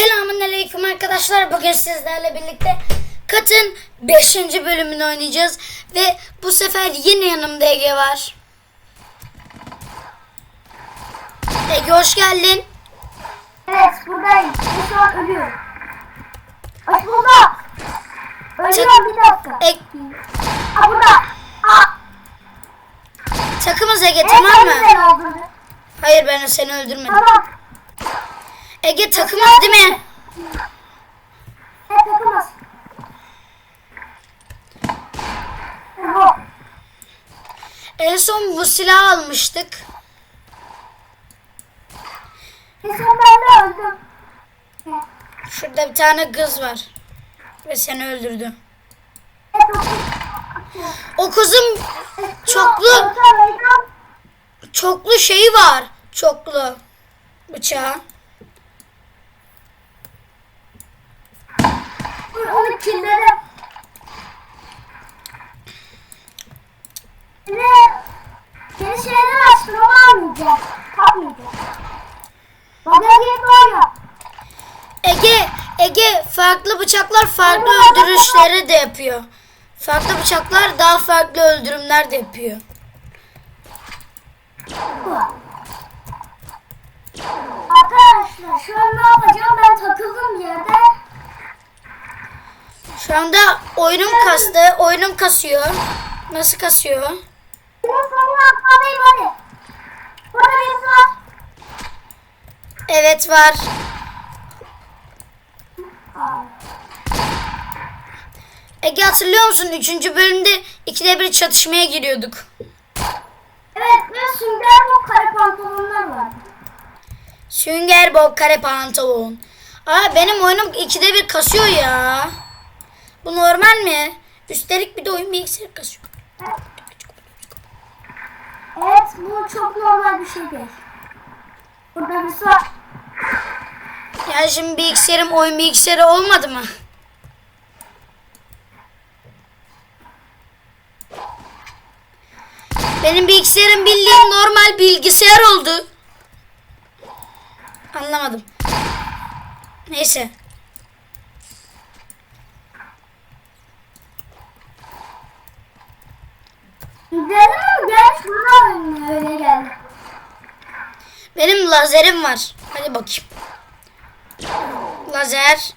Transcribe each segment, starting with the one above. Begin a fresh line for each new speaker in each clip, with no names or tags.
Selamünaleyküm arkadaşlar. Bugün sizlerle birlikte Kat'ın 5. bölümünü oynayacağız. Ve bu sefer yine yanımda Ege var. Ege hoş geldin.
Evet buradayım. Şu an ölüyorum. Hoş bulduk. Ölüyorum bir dakika.
E-
Aa burada. Aa.
takımız Ege
Evet,
tamam mı? Hayır ben seni öldürmedim.
Tamam.
Ege takımız değil mi?
Hep takımız.
En son bu silahı almıştık.
Kesin ben de öldüm.
Şurada bir tane kız var. Ve seni öldürdü.
Takım.
O kızın çoklu
Ortalayacağım.
çoklu şeyi var. Çoklu bıçağı.
Onu killerim. Şimdi yeni şeyler açtım ama almayacağım. Kapmayacağım. Bana git var ya.
Ege, Ege farklı bıçaklar farklı öldürüşleri de yapıyor. Farklı bıçaklar daha farklı öldürümler de yapıyor.
Arkadaşlar şu an ne yapacağım? Ben takıldım yerde.
Şu anda oyunum kastı. Oyunum kasıyor. Nasıl kasıyor? Evet var. Ege hatırlıyor musun? Üçüncü bölümde ikide bir çatışmaya giriyorduk.
Evet ve sünger bu kare pantolonlar var.
Sünger Bob kare pantolon. Aa benim oyunum ikide bir kasıyor ya. Bu normal mi? Üstelik bir de oyun bilgisayarı kasıyor.
Evet bu çok normal bir şey değil. Burada birisi var.
Yani şimdi bilgisayarım oyun bilgisayarı olmadı mı? Benim bilgisayarım bildiğin normal bilgisayar oldu. Anlamadım. Neyse.
Gidelim mi? Gel şurada öyle geldi.
Benim lazerim var. Hadi bakayım. Lazer.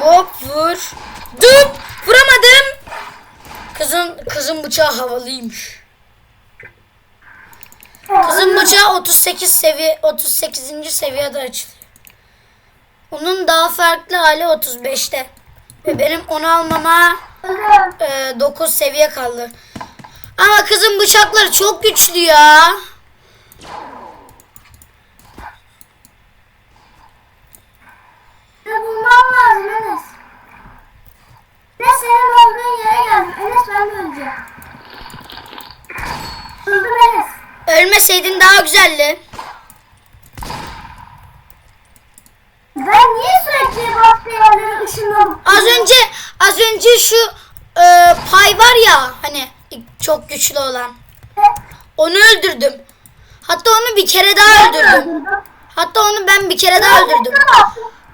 Hop vur. Dur. Vuramadım. Kızın kızın bıçağı havalıymış. Kızın bıçağı 38 seviye 38. seviyede açılıyor. Onun daha farklı hali 35'te. Ve benim onu almama
Öldüm.
9 seviye kaldı. Ama kızın bıçakları çok güçlü ya.
Bulmam lazım Enes. Ne senin olduğun yere geldim. Enes ben de öleceğim. Öldüm Enes.
Ölmeseydin daha güzeldi.
Ben niye sürekli başka yerlere ışınlanıp
Az önce az önce şu e, pay var ya hani çok güçlü olan. Onu öldürdüm. Hatta onu bir kere daha öldürdüm. Hatta onu ben bir kere daha öldürdüm.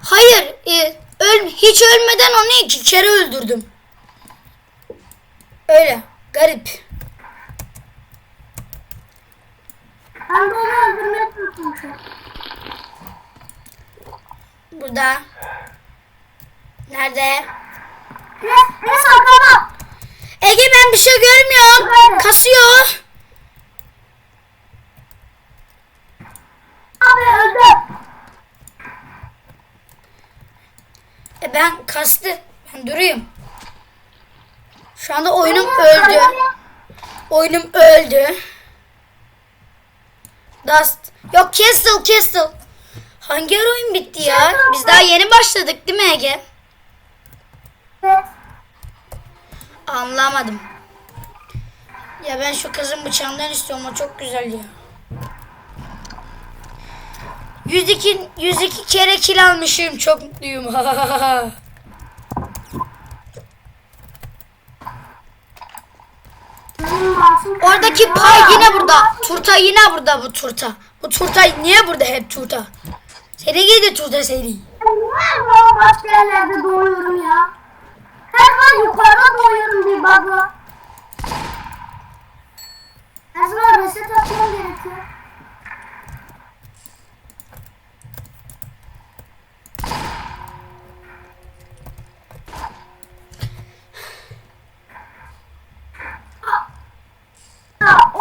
Hayır, e, öl hiç ölmeden onu iki kere öldürdüm. Öyle, garip.
Ben de onu öldürmeye çalışıyorum.
Burada. Nerede?
Enes arkama.
Ege ben bir şey görmüyorum. Kasıyor.
Abi öldüm.
E ben kastı. Ben duruyum. Şu anda oyunum öldü. Oyunum öldü. Dust. Yok Castle Castle. Hangi oyun bitti ya? Biz daha yeni başladık değil mi Ege?
Evet.
Anlamadım. Ya ben şu kızın bıçağından istiyorum. O çok güzel ya. 102, 102 kere kill almışım. Çok mutluyum. Oradaki pay yine burada. Turta yine burada bu turta. Bu turta niye burada hep turta? Seni gidi turta seni.
Ben başka yerlerde doğuyorum ya? Her zaman yukarıda doğuyorum bir baba. Her zaman reset atmam gerekiyor. Ah! Ah,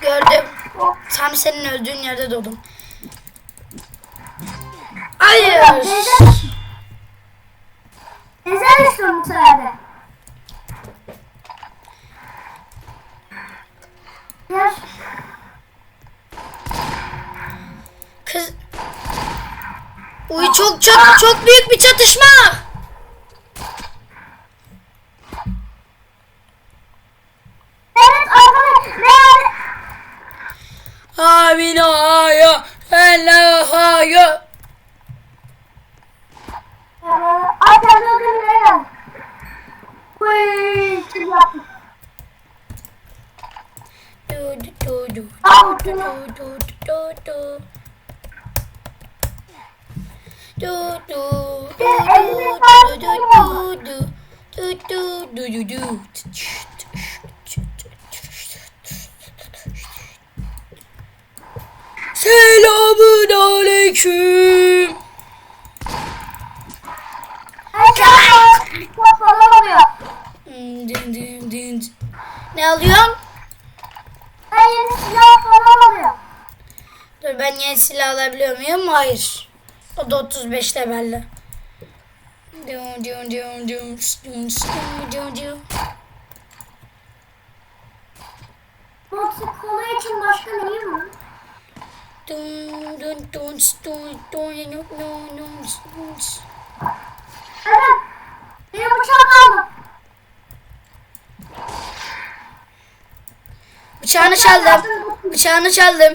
Gördüm. Tam senin öldüğün yerde doğdum.
Arkadaşlar. Ezel istiyorum bu seferde. Gel.
Kız. Uy çok çok çok büyük bir çatışma.
Amina ya, Allah'a
ya. Hayır. Hello hayır.
Ay kendi öldüğüm yere geldim. Uy, kim yaptı?
Du, du, du, du, du, du, du. Du, du, du, du, du, du, du. Du, du, du, du, du. Selamun aleyküm.
Ay kendi oluyor.
Hmm, din, din, din. Ne alıyorsun?
Ay yeni silah falan oluyor.
Dur ben yeni silah alabiliyor muyum? Hayır. O da 35 levelli. Dum dum dum dum dum dum dum
kola için başka neyim var?
Dum dum dum dum dum dum dum dum dum.
Evet. Benim bıçağım kaldı.
Bıçağını çaldım. Bıçağını çaldım.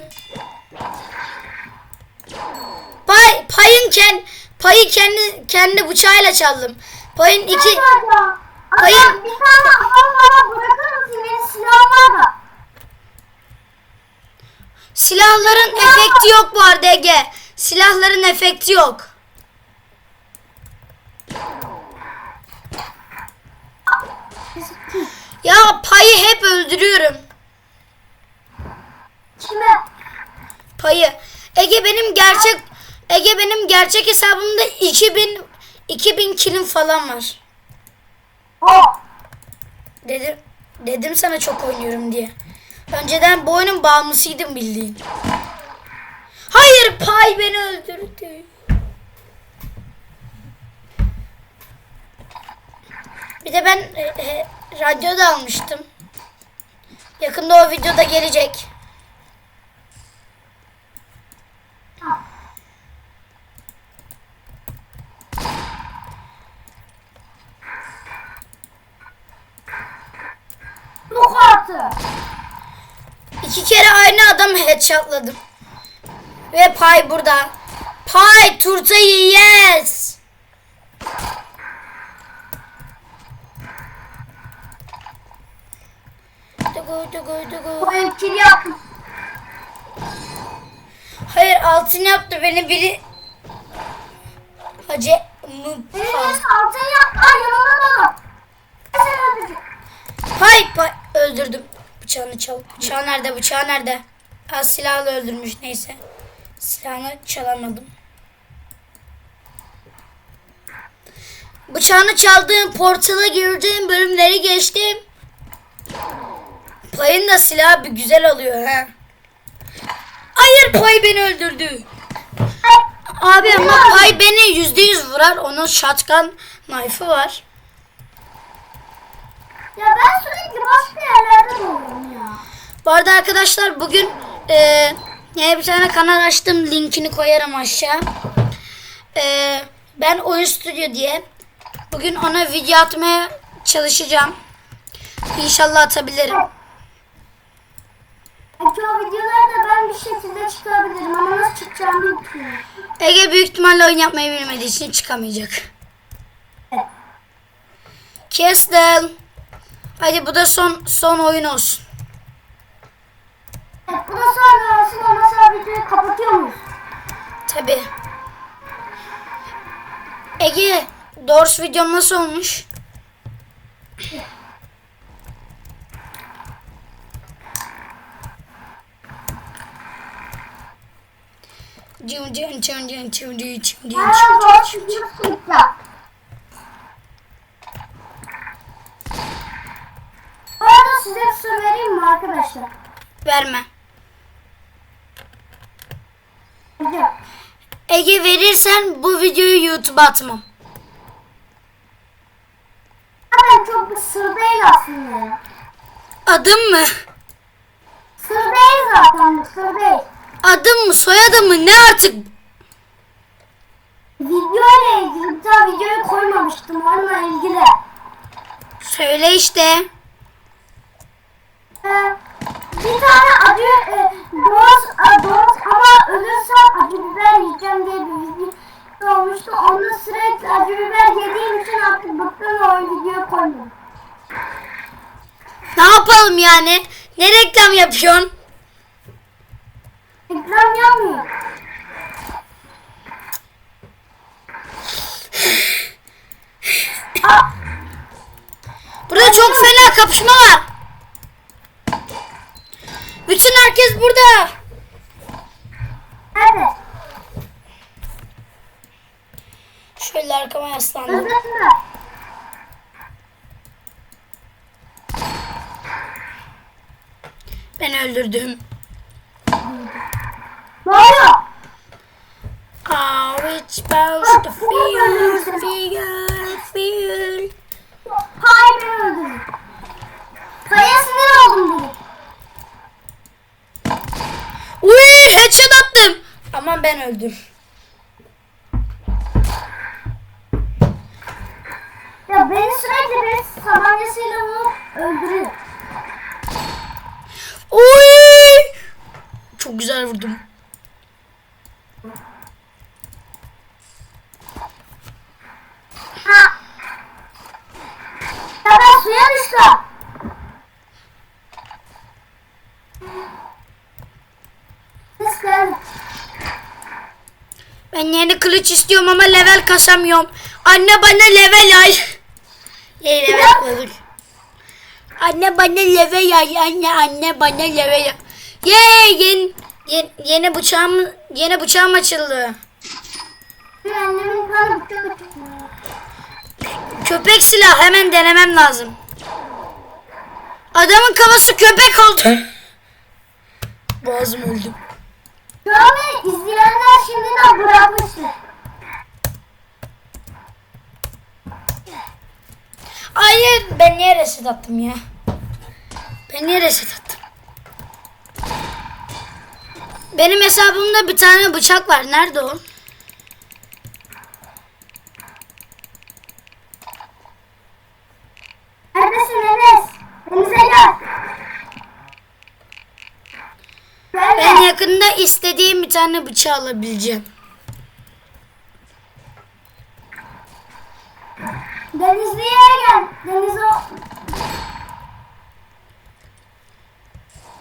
Pay payın ken payı kendi kendi bıçağıyla çaldım. Payın iki.
Bir tane adam bana bırakır mısın? Benim silahım var da.
silahların efekti yok bu arada Ege. Silahların efekti yok. Ya payı hep öldürüyorum.
Kime?
Payı. Ege benim gerçek Ege benim gerçek hesabımda 2000 2000 kilim falan var.
O.
Dedim dedim sana çok oynuyorum diye. Önceden bu oyunun bağımlısıydım bildiğin. Hayır pay beni öldürdü. Bir de ben e, e, radyoda almıştım. Yakında o videoda gelecek.
Yok artık.
İki kere aynı adamı headshotladım. Ve pay burada. Pay turtayı yes. Dugu, dugu.
O ikili yaptım.
Hayır altın yaptı beni biri. Hacı mı?
Benim altın yap. Ay. Sen öldürecek.
Pay öldürdüm. Bıçağını çal. Bıçağı nerede? Bıçağı nerede? Az silahla öldürmüş neyse. Silahını çalamadım. Bıçağını çaldığım, portala girdiğim bölümleri geçtim. Payın da silahı bir güzel oluyor ha. Hayır pay beni öldürdü. Abi ama pay beni yüzde yüz vurar. Onun shotgun knife'ı var.
Ya ben sürekli başka yerlerde doğuyorum ya.
Bu arada arkadaşlar bugün e, bir tane kanal açtım. Linkini koyarım aşağı. E, ben Oyun Stüdyo diye. Bugün ona video atmaya çalışacağım. İnşallah atabilirim.
O videolarda ben bir şekilde çıkabilirim ama nasıl çıkacağımı bilmiyorum.
Ege büyük ihtimalle oyun yapmayı bilmediği için çıkamayacak. Kestim. Hadi bu da son son oyun olsun.
Evet, bu da son olsun ondan sonra videoyu kapatıyor muyuz?
Tabi. Ege, Doors videom nasıl olmuş? Cun cun cun cun
Aa,
cun.
doğru videosu bitti. Bu arada size soru vereyim mi arkadaşlar?
Verme.
Hocam.
Ege verirsen bu videoyu YouTube'a atmam.
Zaten çok bir sır değil aslında.
Adım mı?
Sır değil zaten sır değil.
Adım mı soyadım mı ne artık?
Video ile ilgili tane videoyu koymamıştım onunla ilgili.
Söyle işte.
Ee, bir tane acı e, doz, a, doz ama ölürsem acı biber yiyeceğim diye bir video olmuştu. Onda sürekli acı biber yediğim için artık bıktım o videoyu koymadım.
Ne yapalım yani? Ne reklam yapıyorsun?
Reklam yapmıyor. Aa,
Burada çok fena kapışma var. Bütün herkes burada.
nerede?
Şöyle arkama yaslandım. Ben öldürdüm.
Ne oluyor?
Bows the field, field, field.
Hayır ben öldürdüm. Kaya sinir oldum dedim.
Uy, headshot attım. Aman ben öldüm.
Ya beni sürekli bir tabancasıyla vurup öldürüyor.
Uy. Çok güzel vurdum.
Ha. Ya ben suya düştüm.
Ben yeni kılıç istiyorum ama level kasamıyorum. Anne bana level ay. Ye level koy. Anne bana level ay. Anne anne bana level ay. Ye yeni, yeni, yeni bıçağım yeni bıçağım açıldı.
Annemin kanı.
Köpek silah hemen denemem lazım. Adamın kafası köpek oldu. Boğazım öldü.
An izleyenler şimdiden bırakmıştır.
Hayır ben niye reset attım ya? Ben niye reset attım? Benim hesabımda bir tane bıçak var. Nerede o?
Neredesin Enes? Denize gel.
Ben
Söyle.
yakında istediğim bir tane bıçağı alabileceğim.
Denizli'ye gel. Deniz o.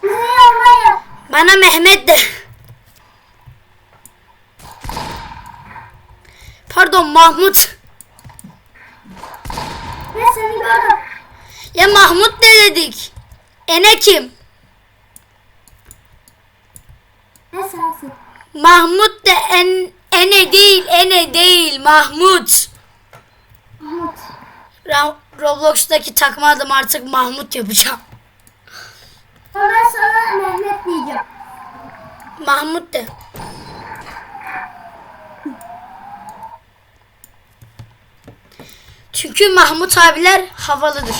Denizli'ye.
Bana Mehmet de. Pardon Mahmut.
Ne seni gördüm.
Ya Mahmut ne dedik? Ene kim?
Sensin?
Mahmut de en, ene değil, ene değil, Mahmut.
Umut.
Ra- Roblox'taki takma adım artık Mahmut yapacağım.
Sonra sana Mehmet diyeceğim.
Mahmut de. Çünkü Mahmut abiler havalıdır.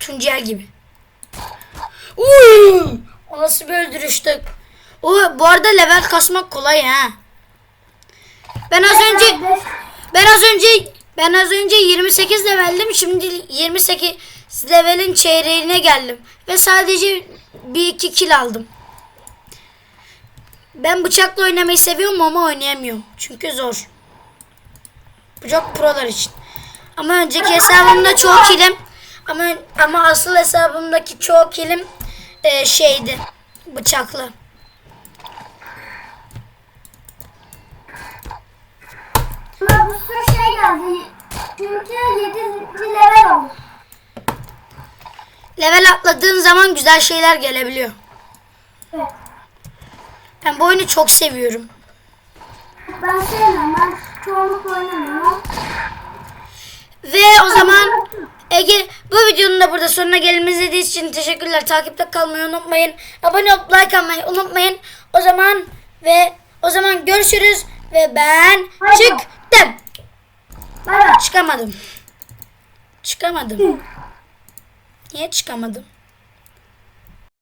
Tuncel gibi. Uy! O nasıl bir öldürüştü? O bu arada level kasmak kolay ha. Ben az önce ben az önce ben az önce 28 leveldim. Şimdi 28 levelin çeyreğine geldim ve sadece bir iki kill aldım. Ben bıçakla oynamayı seviyorum ama oynayamıyorum. Çünkü zor. Bıçak prolar için. Ama önceki hesabımda çoğu kilim ama ama asıl hesabımdaki çoğu kilim e, şeydi. Bıçaklı.
Buna bir sürü şey geldi. Çünkü 7. level oldu.
Level atladığın zaman güzel şeyler gelebiliyor.
Evet.
Ben bu oyunu çok seviyorum.
Ben sevmiyorum. Ben çoğunlukla oynamıyorum.
Ve o zaman Ege bu videonun da burada sonuna izlediğiniz için teşekkürler. Takipte kalmayı unutmayın. Abone olup like almayı unutmayın. O zaman ve o zaman görüşürüz ve ben
bay.
çıktım.
Bay.
Çıkamadım. Çıkamadım. Niye çıkamadım?